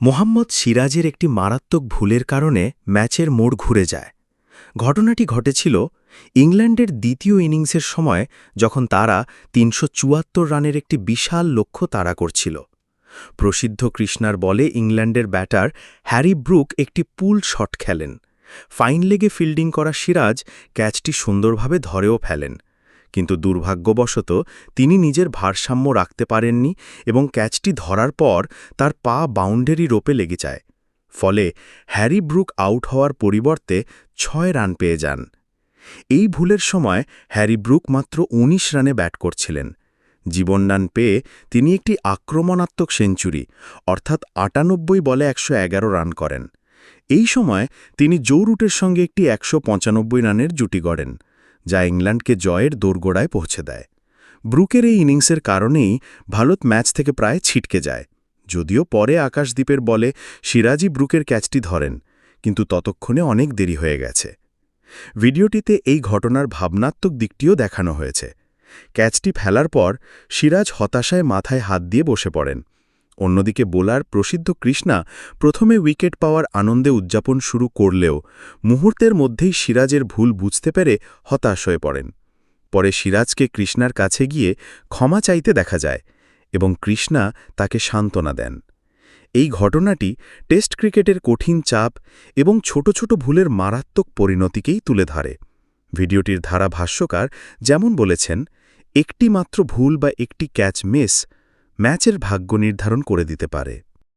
মোহাম্মদ সিরাজের একটি মারাত্মক ভুলের কারণে ম্যাচের মোড় ঘুরে যায়। ঘটনাটি ঘটেছিল ইংল্যান্ডের দ্বিতীয় ইনিংসের সময়, যখন তারা তিনশো চুয়াত্তর রানের একটি বিশাল লক্ষ্য তাড়া করছিল। প্রসিদ্ধ কৃষ্ণার বলে ইংল্যান্ডের ব্যাটার হ্যারি ব্রুক একটি পুল শট খেলেন। ফাইন লেগে ফিল্ডিং করা সিরাজ ক্যাচটি সুন্দরভাবে ধরেও ফেলেন। কিন্তু দুর্ভাগ্যবশত তিনি নিজের ভারসাম্য রাখতে পারেননি এবং ক্যাচটি ধরার পর তার পা বাউন্ডারি রোপে লেগে যায়। ফলে হ্যারি ব্রুক আউট হওয়ার পরিবর্তে ছয় রান পেয়ে যান। এই ভুলের সময় হ্যারি ব্রুক মাত্র ১৯ রানে ব্যাট করছিলেন। জীবনদান পেয়ে তিনি একটি আক্রমণাত্মক সেঞ্চুরি, অর্থাৎ আটানব্বই বলে একশো এগারো রান করেন। এই সময় তিনি জো রুটের সঙ্গে একটি একশো পঁচানব্বই রানের জুটি গড়েন। যা ইংল্যান্ডকে জয়ের দোরগোড়ায় পৌঁছে দেয়। ব্রুকের এই ইনিংসের কারণেই ভারত ম্যাচ থেকে প্রায় ছিটকে যায়। যদিও পরে আকাশদ্বীপের বলে সিরাজি ব্রুকের ক্যাচটি ধরেন, কিন্তু ততক্ষণে অনেক দেরি হয়ে গেছে। ভিডিওটিতে এই ঘটনার ভাবনাত্মক দিকটিও দেখানো হয়েছে। ক্যাচটি ফেলার পর সিরাজ হতাশায় মাথায় হাত দিয়ে বসে পড়েন। অন্যদিকে বোলার প্রসিদ্ধ কৃষ্ণা প্রথমে উইকেট পাওয়ার আনন্দে উদযাপন শুরু করলেও মুহূর্তের মধ্যেই সিরাজের ভুল বুঝতে পেরে হতাশ হয়ে পড়েন। পরে সিরাজকে কৃষ্ণার কাছে গিয়ে ক্ষমা চাইতে দেখা যায় এবং কৃষ্ণা তাকে সান্ত্বনা দেন। এই ঘটনাটি টেস্ট ক্রিকেটের কঠিন চাপ এবং ছোট ছোট ভুলের মারাত্মক পরিণতিকেই তুলে ধরে। ভিডিওটির ধারা ভাষ্যকার যেমন বলেছেন, একটি মাত্র ভুল বা একটি ক্যাচ মিস ম্যাচের ভাগ্য নির্ধারণ করে দিতে পারে।